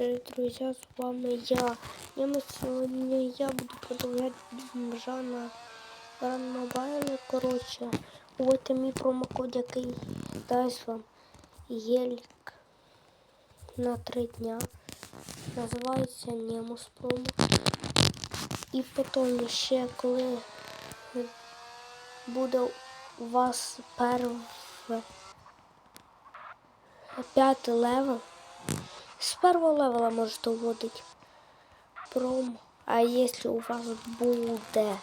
Привіт, друзі, з вами я. І ми сьогодні я буду продовжувати бомжа на Grand Mobile. Коротше, ось мій промокод, який дасть вам гелік на 3 дня. Називається Немус промо. І потім ще коли буде у вас перше п'ятий левел. З першого левела можете вводити промо. А якщо у вас буде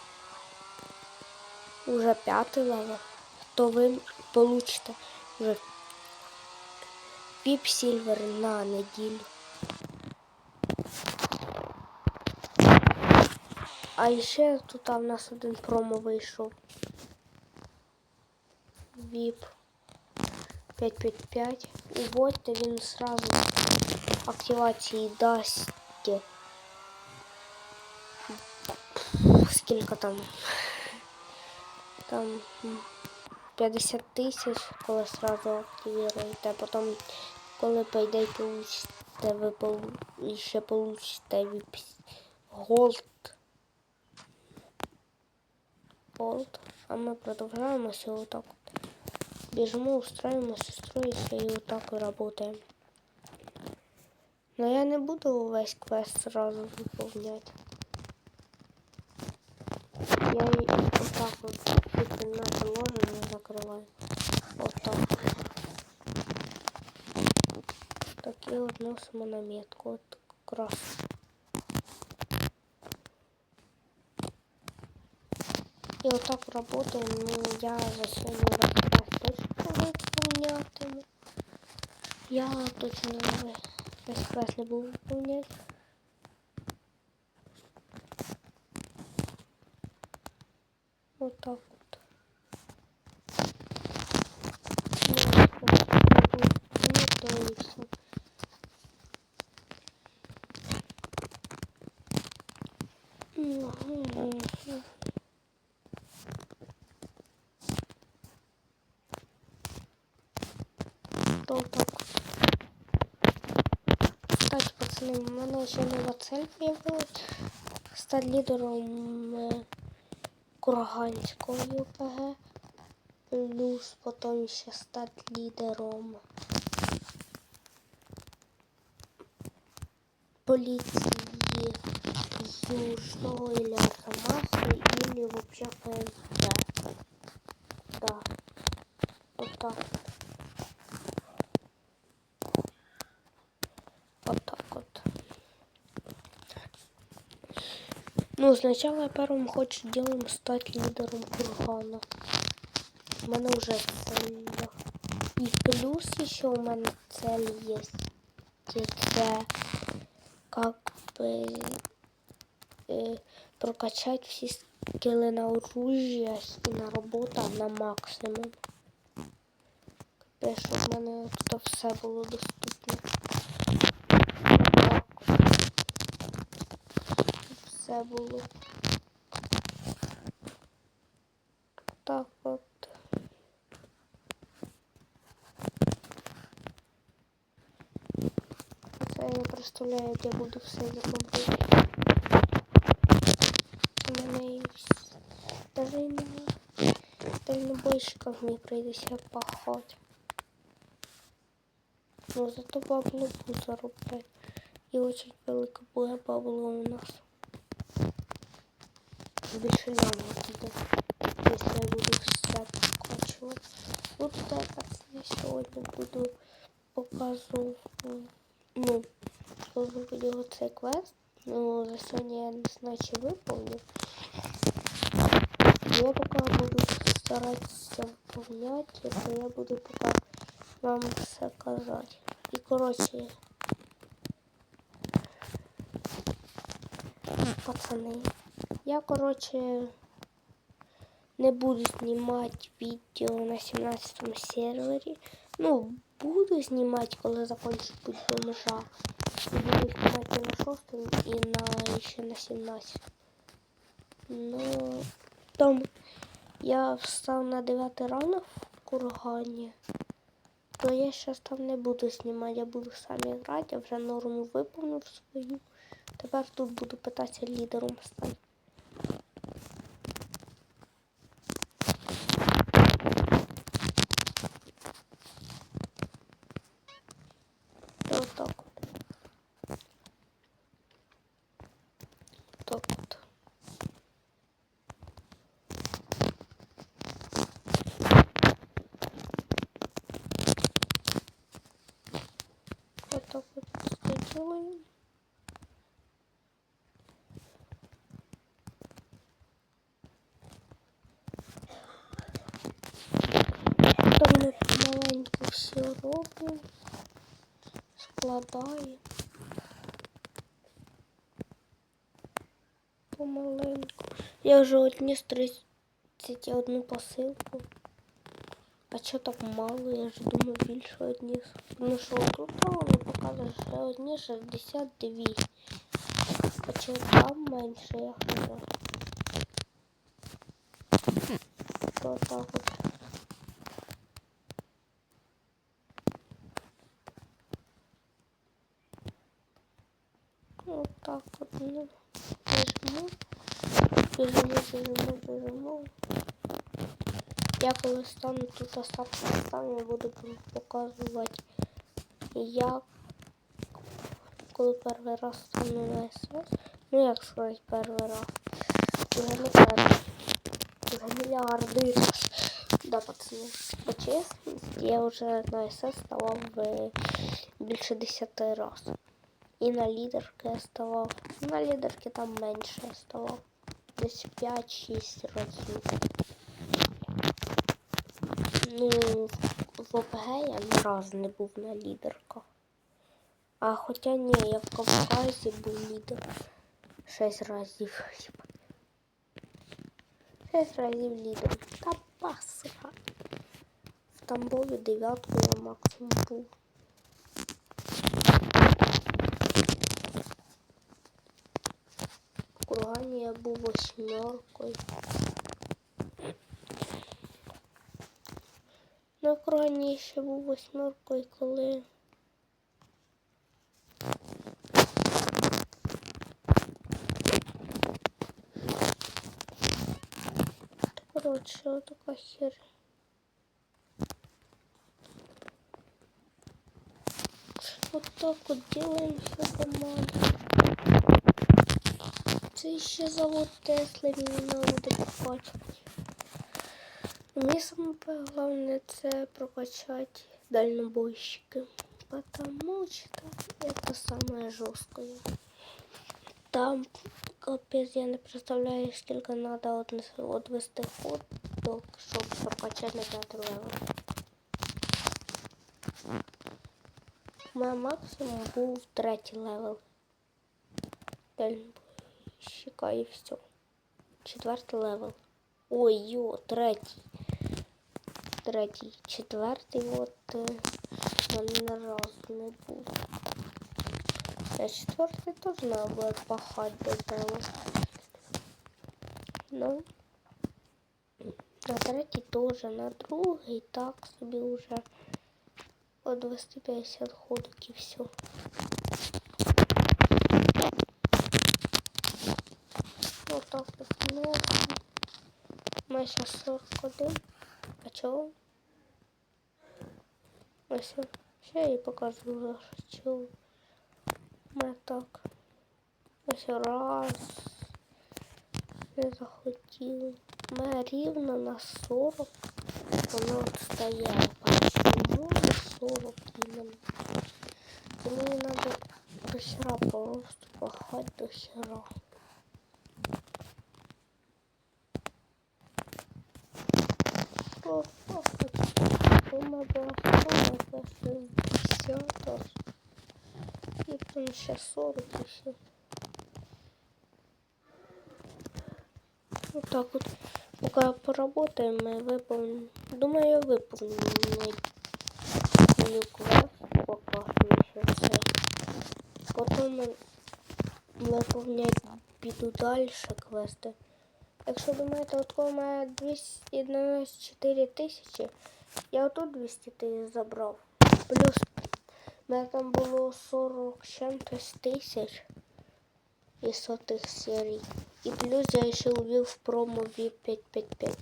уже п'ятий левел, то ви получите вже піп сільвер на неділю. А ще тут у нас один промо вийшов. Віп 555. Уводьте, він сразу активації дасть. Скільки там? Там 50 тисяч, коли сразу активируєте, потім, коли пойде получите, ви полу... ще получите голд. Голд. А ми продовжуємо все отак от. Бежимо, устраиваемся, строимся и вот так и работаем. Но я не буду весь квест сразу выполнять. Я и вот так вот типа на положение закрываю. Вот так. Такие вот носимо на метку. Вот как раз. И вот так работаем. Ну, я за сегодня раз точно выполнятиму. Я точно класс не буду выполнять. Вот так вот. Ну, то и все. Mm-hmm. то так. Кстати, пацани, у мене появилась. Стати лідером е, Курганської ОПГ. Плюс потім ще стати лідером поліції Южного Арзамаса или вообще ФСБ. Да. Вот так. Вот так вот. Ну, сначала я первым хочу делаем стать лидером кургана. У мене уже цель. І плюс еще у мене цель есть. Це как бы э, прокачать все скилли на оружие и на робота на максимум. Капець, щоб в мене тут все було доступно. Все було. Так от. Це я не представляю, як я буду все зробити. У мене і даже і на дальнобойщиках мені прийдеться пахати. Ну зато бабло буду заробляти. І очень велике буде бабло у нас. Більше буде, якщо я буду все прокачувати. Вот так я сьогодні буду показувати, ну, коли буде цей квест. Ну, за сьогодні я не знаю, чи виповню. Я поки буду старатися виповняти, то я буду поки вам все казати. І коротше, пацани. Я, короче, не буду снимать видео на 17 сервере. Ну, буду снимать, когда закончу путь бомжа. И буду снимать на 6 и на еще на 17. Ну, там я встав на 9 ранок в кургані. То я зараз там не буду знімати, я буду самі грати, я вже норму виповнив свою. Тепер тут буду питатися лідером стати. Та отак от. Так от. Вот так вот сделаем. Потім ми помаленьку все складаємо. Помаленьку. Я вже одніс 31 посилку. А чого так мало? Я ж думаю більше одніс. Ну що тут воно показує, що одні 62. Хоча там менше я хотів. То так от. Вот ну, біжимо, біжимо, біжимо, біжимо. Я коли стану тут оставку стану, я буду показувати, як коли перший раз стану на СС. Ну як сказати перший раз. Уже не перший. Уже мільярди раз. Да, пацани. По чесності, я вже на СС ставав е, більше 10 разів. І на лідерки я ставав. На лідерки там менше я ставав. Десь 5-6 разів. Ну, в ОПГ я ні разу не був на лідерках. А хоча ні, я в Кавказі був лідер. 6 разів. 6 разів лідер. Та пасра. В Тамбові дев'ятку я максимум був. Кургані я був восьмеркою. На Кургані я ще був восьмеркою, коли. Коротше, така хер. Вот так вот делаем все. Це ще завод Тесли мені надо прокачувати. Мені саме головне це прокачати дальнобойщики. Потому что это самое жесткое. Там капец, я не представляю, сколько надо отвести ходок, щоб прокачати на п'ятий левел. У мене максимум був третій левел. Дальнобойщика і все. Четвертий левел. Ой, йо, третій. Третій, четвертий, от е, на раз не був. А четвертий теж треба буде пахати до того. Ну, на третій теж, на другий так собі вже по 250 ходок і все. Так вот. Ну, сейчас 41. А чого? Ось. Ще я покажу, що чого. Ми так. Ось раз. Не захотіли. Ми рівно на 40. Воно от стояло. Почему на 40 іменно? І мені треба до хера просто пахати до хера. О, о, Сума була сума, це 60 аж. І потім ще 40 і все. Вот так вот. Пока поработаем, мы выполним. Думаю, я выполню мою квест. Пока що ще все. Потім виповнять піду далі квести. Якщо думаєте, от коли має 294 тисячі, я отут 200 тисяч забрав. Плюс у мене там було 40 з чим-то тисяч і сотих серій. І плюс я ще увів промо VIP 555.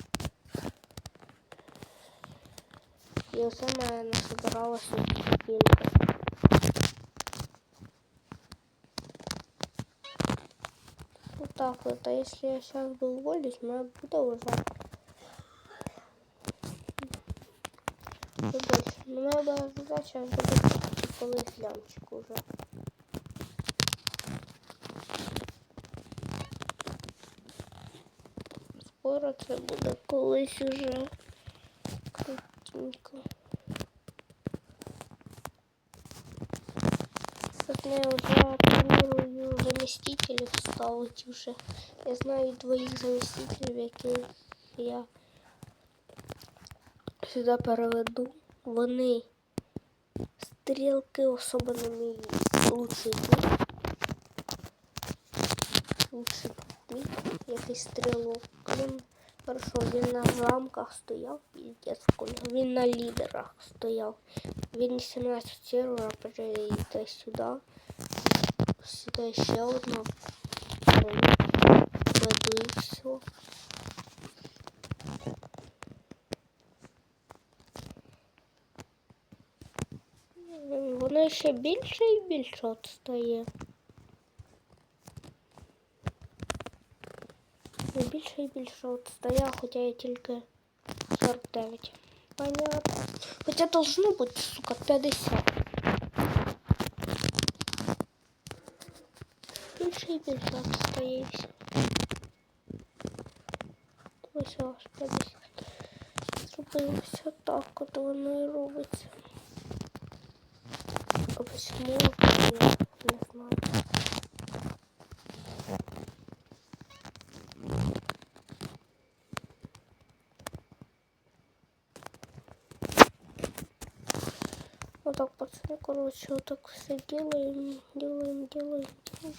І оце мене насобиралося кілька. Так вот. А если я сейчас бы уволюсь, у меня буде уже побольше. Ну, моя була задача буде колись лямчик уже. Скоро це буде колись уже крутенько. Вот я уже планирую заместителей ставить уже. Я знаю двоих заместителей, яких я сюди переведу. Вони стрілки не вміють. Лучший бій. Лучший бій. Якийсь стрілок. Він хорошо, він на замках стояв, піздець. Він на лідерах стояв. Він 17 сервера перейде сюди. Сюди ще одна. Веду і все. Воно ще більше і більше от стає. І більше і більше от стає, хоча я тільки 49. Понятно. Хоча должно бути, сука, 50. Більше і більше от стає і все. Ось аж 50. Зробилося так, от воно і робиться. А почему? Я не знаю. Вот так, пацаны, короче, вот так все делаем, делаем, делаем, делаем.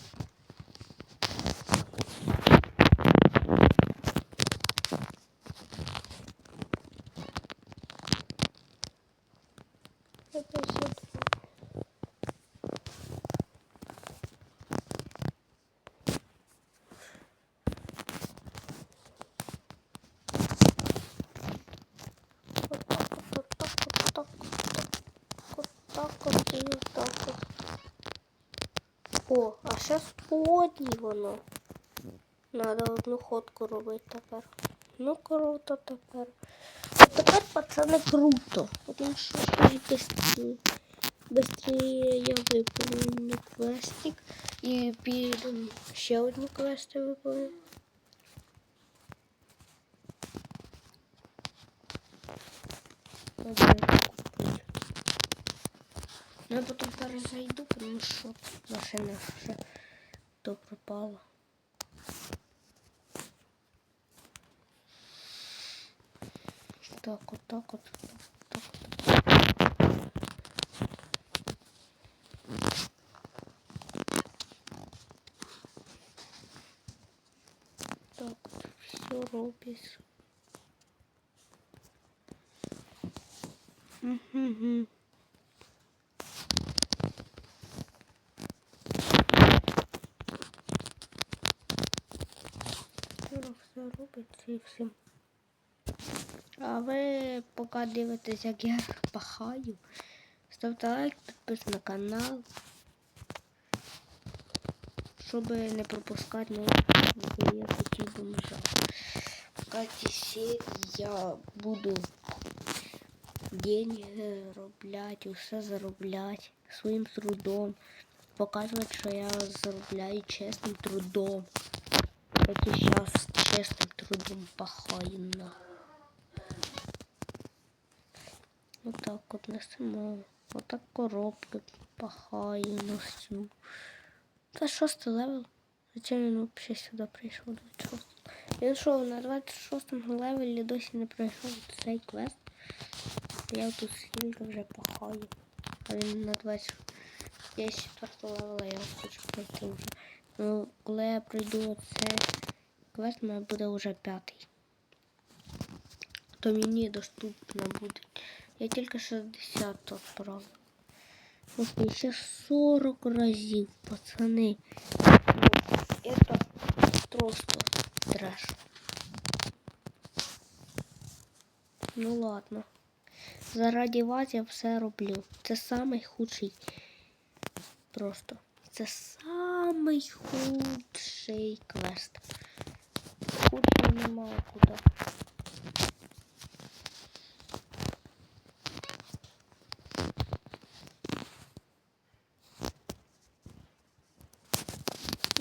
Так вот, вот так вот и вот так вот. О, а сейчас подні воно. Надо одну ходку робити тепер. Ну круто тепер. От тепер пацани круто. Тому що быстрее. Быстрее я виповню квестик. І піду ще одну квесту виповню. Надо купити. Ну, я потім тому що машина вже то пропала. Так, от так от. Так, от. Так, от, все робиться. Угу. Робиться і все. А ви поки дивитесь, як я пахаю, ставте лайк, підписуйтесь на канал, щоб не пропускати нові хотів бомжа. Ці серії я буду деньги робляти, усе заробляти своїм трудом. Показувати, що я заробляю чесним трудом. І зараз чесним трудом пахаю на. Отак от несемо. Отак коробки пахаю на всю. Це шостий левел. Зачем він взагалі сюди прийшов 26? Він що, на 26 левелі досі не пройшов цей квест. Я тут скільки вже пахаю. А на 20. Я з 4 левела я хочу пройти вже. Ну, коли я пройду цей квест, у мене буде вже п'ятий. То мені доступно буде. Я тільки 60 відправив. Господи, ще 40 разів, пацани. Это просто трэш. Ну ладно. Заради вас я все роблю. Це самий худший. Просто. Це самий худший квест. Худший немає куди.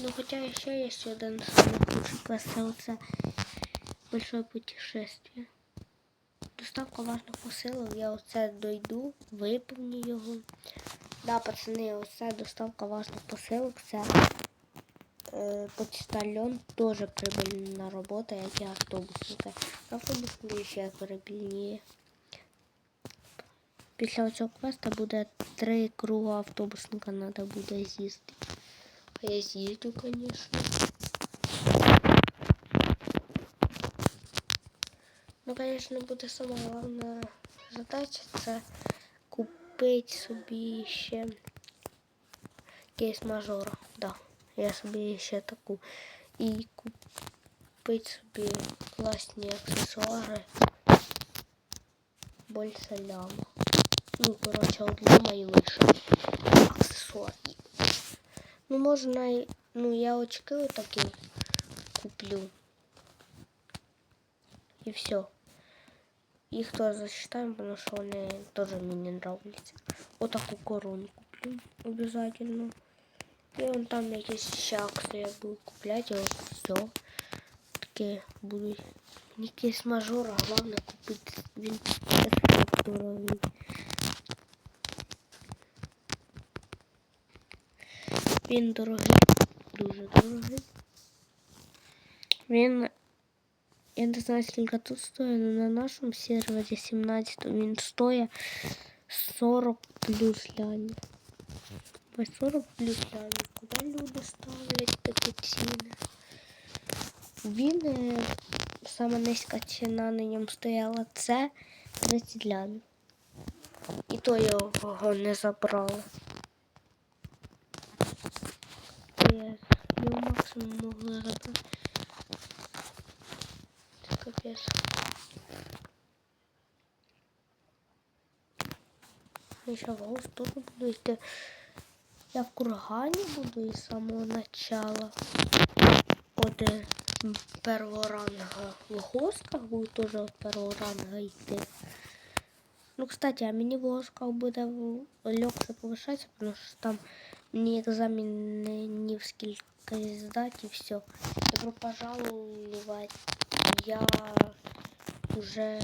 Ну хотя еще есть один самый худший квест, оце большое путешествие. Доставка важних посилок, я оце дойду, виповню його. Да, пацани, оце доставка важних посилок, це е, почтальон теж прибильна робота, як і автобусника. Автобусники ще прибільніє. Після цього квеста буде три круга автобусника треба буде з'їздити. А я з'їздю, звісно. Ну, звісно, буде сама головна задача це купити собі ще кейс мажора. Да. Я собі ще таку. І купити собі класні аксесуари. Більше ляма. Ну, коротше, от ляма і лише аксесуари. Ну, можна, і- ну, я очки отакі куплю. І все. Їх теж засчитаем, потому что вони тоже мені нравляться. Отаку корону куплю обязательно. І вон там якісь ще акції я буду купляти, і от все. Таке будуть. Якийсь мажор, а головне купити. Він такий дорогий. Він дорогий, дуже дорогий. Він я не знаю, скільки тут стоїть, але на нашому сервері 17 він стоїть 40 плюс ляні. Ой, 40 плюс ляні. Куди люди ставлять такі ціни? Він е, сама низька ціна на ньому стояла це 30 лямів. І то його не забрали. Його максимум могла забрати. Капець. Я ще в гості буду йти. Я в кургані буду із самого начала. От е, м, першого ранга в госках буду теж від першого ранга йти. Ну, кстати, а мені в госках буде в- легше повишатися, тому що там мені екзаменів скільки здати і все. Добро пожаловать. Я уже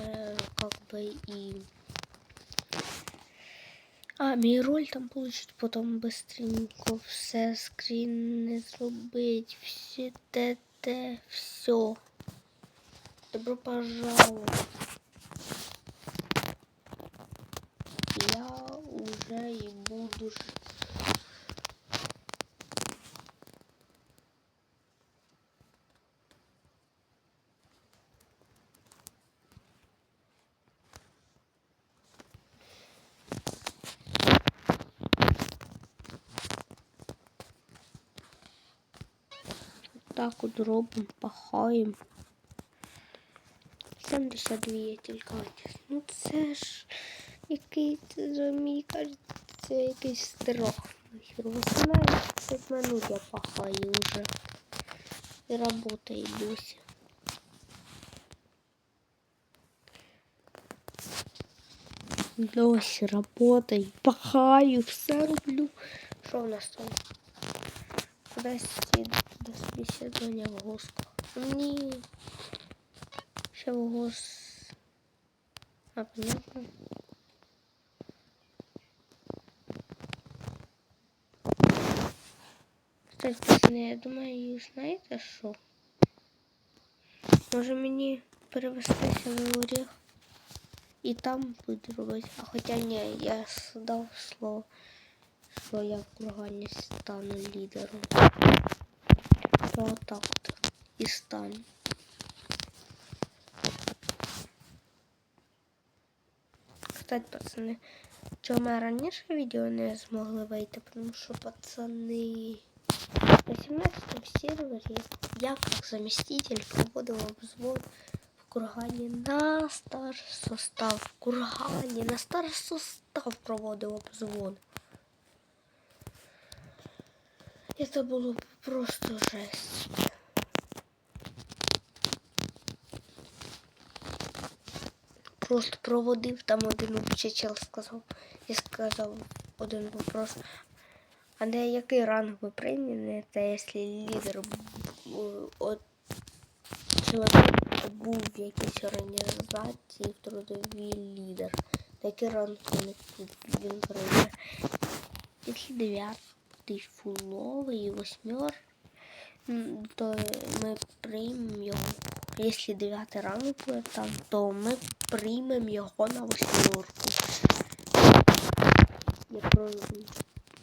как бы и... А, мій роль там получить потом быстренько все скріни зробить, все ТТ, все. Добро пожаловать. Я уже и буду ж- так от робимо, пахаємо. 72 є тільки. Ну це ж який це мені кажеться, це якийсь страх. Знаєте, 5 минут я пахаю вже. І работаю досі. Досі работаю, пахаю, все роблю. Що в нас там? Кудись собеседування в госках. Ні. Ще в гос. А, понятно. Кстати, пацани, я думаю, знаєте що? Може мені перевестися в Орех і там буду робити. А хоча ні, я дав слово, що я в кургані стану лідером. То отак от і стану. Кстати, пацани, Чому ми раніше відео не змогли вийти, тому що пацани на 17 сервері я як заміститель проводив обзвон в кургані на старший состав. В кургані на старший состав проводив обзвон. І це було просто жесть. Просто проводив там один учитель сказав. І сказав один вопрос. А на який ранг ви приймете, якщо лідер от чоловік був в якійсь організації в лідер? На який ранг він, він? Якщо дев'ятий фуловий і восьмер, то ми приймемо його. Якщо дев'ятий ранг буде там, то ми приймемо його на восьмерку. Я просто...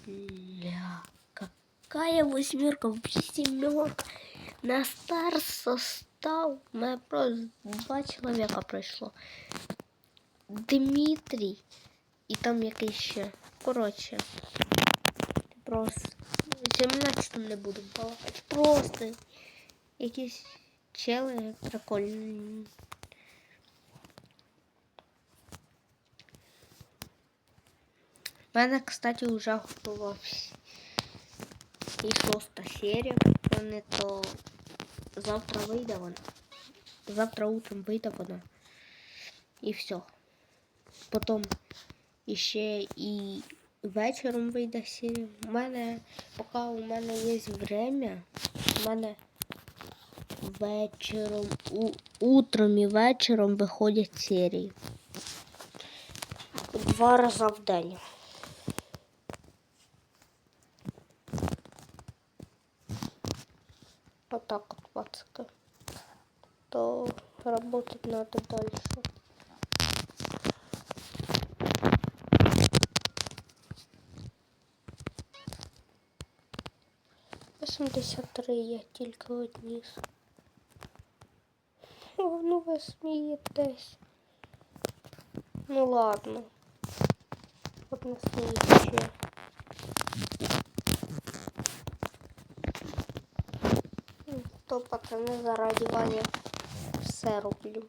Ля, какая восьмерка, семерка. На стар состав мене просто два чоловіка пройшло. Дмитрій і там якийсь ще. Коротше. Просто. 17 не буду балакати. Просто якісь чели прикольні. У мене, кстати, вже готова вс- і шоста серія. Вони то завтра вийде вона. Завтра утром вийде вона. І все. Потім іще і вечором вийде серія. У мене, поки у мене є время, у мене вечором, у, утром і вечором виходять серії. Два рази в день. Вот так вот, пацаны. То работать надо дальше. Восемьдесят три я тільки одніс. О, ну ви смієтесь. Ну ладно. От не сміють ще. Ну, То пацани заради Вані все роблю.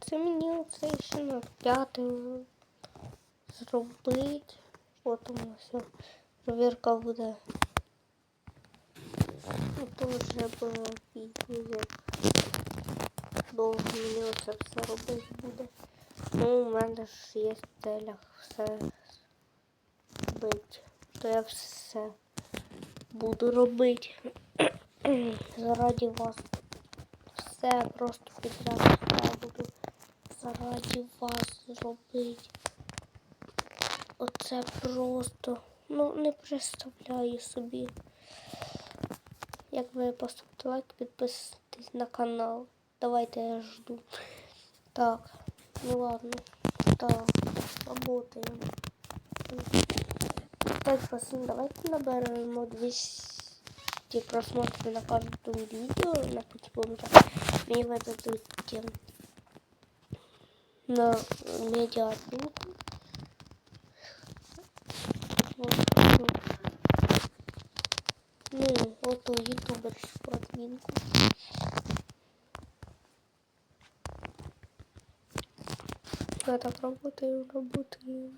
Це мені оце ще на п'яте зробити. Потім все. Провірка буде. То вже було відео. Довго мені оце все робити буде. Ну, у мене ж є в все робити. То я все буду робити. Заради вас. Все просто підряд все буду заради вас зробити. Оце просто. Ну, не представляю собі. Як ви поставите лайк, підписуйтесь на канал. Давайте я жду. Так, ну ладно. Так, работаем. Так, пацаны, давайте наберемо 200 просмотров на каждом видео на путевом Мне выдадут на медиатинку. У ютуберскую админку. Я так работаю, работаю.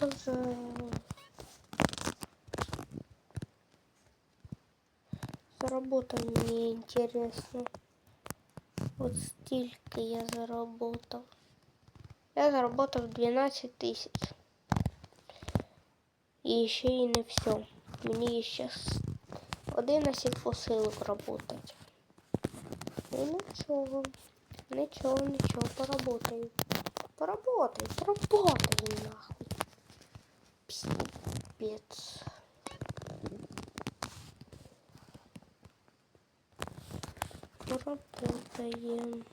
Вже заработал, мне интересно. Вот столько я заработал Я заработал 12 тысяч. И еще и не все. Мне еще 11 посилок работать. Ну нічого. Нічого, нічого, поработаю. Поработай, поработай нахуй. Пиздец. Поработаем.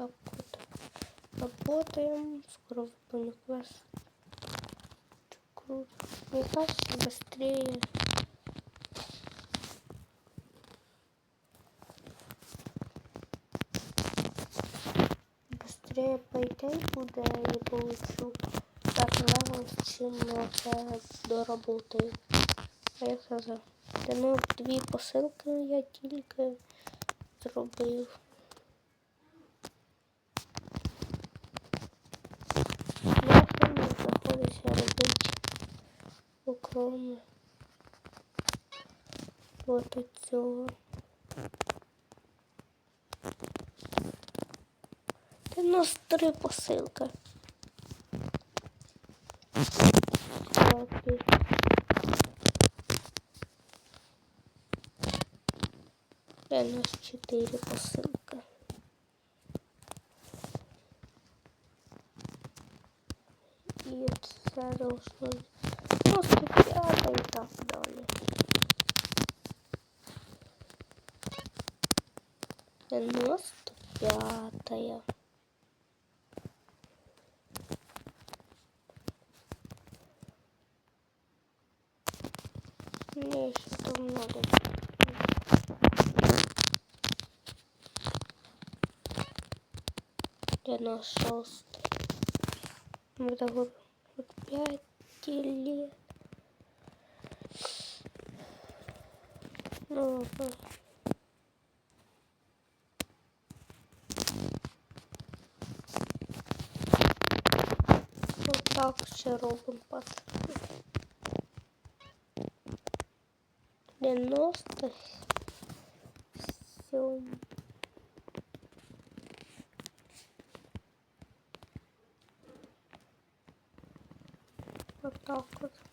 так вот работаем. Скоро выполню квест. Круто. Мне кажется, быстрее. Быстрее пойти буде і получу так левел, чим це доработаю. А я казав, та ну дві посилки я тільки зробив. От цього. 93 посилки. Копі. Дев'яносто чотири посилки. І це должно просто п'ята і так далі. Дев'яносто п'ятая. Мне еще там надо. Девяносто шестый. Мы того вот пять лет. Ну, ще робимо пацаны. Девяносто семь. Вот так вот.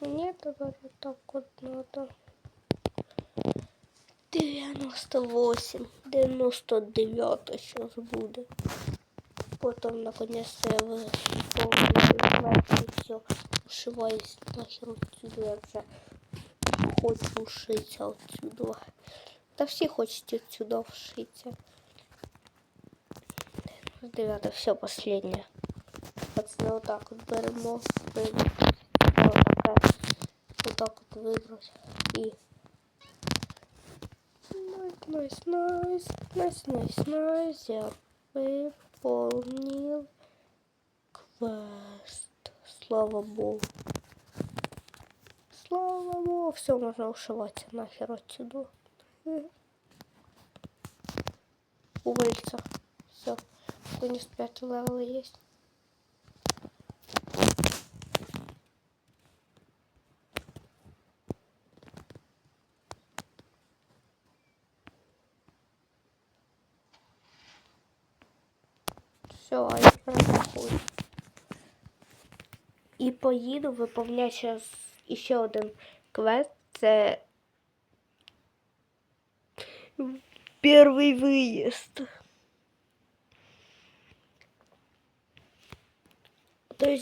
мне давай вот так вот надо. 98, 99 зараз буде. Потім наконец я виповнюю і все. Ушиваюсь нахер отсюда. Я вже хочу вшитися отсюда. Та всі хочуть отсюда вшитися. 9, все последнее. Пацаны, вот так вот беремо. беремо. Так вот выбрать. И Найс, найс, найс, найс, найс. Я выполнил квест. Слава богу. Слава богу. Все, можно ушиваться нахер отсюда. Уволиться. Все. Вынес 5 левел есть. Все, я перерахую. І поїду виповняти зараз ще один квест. Це перший виїзд. Тобто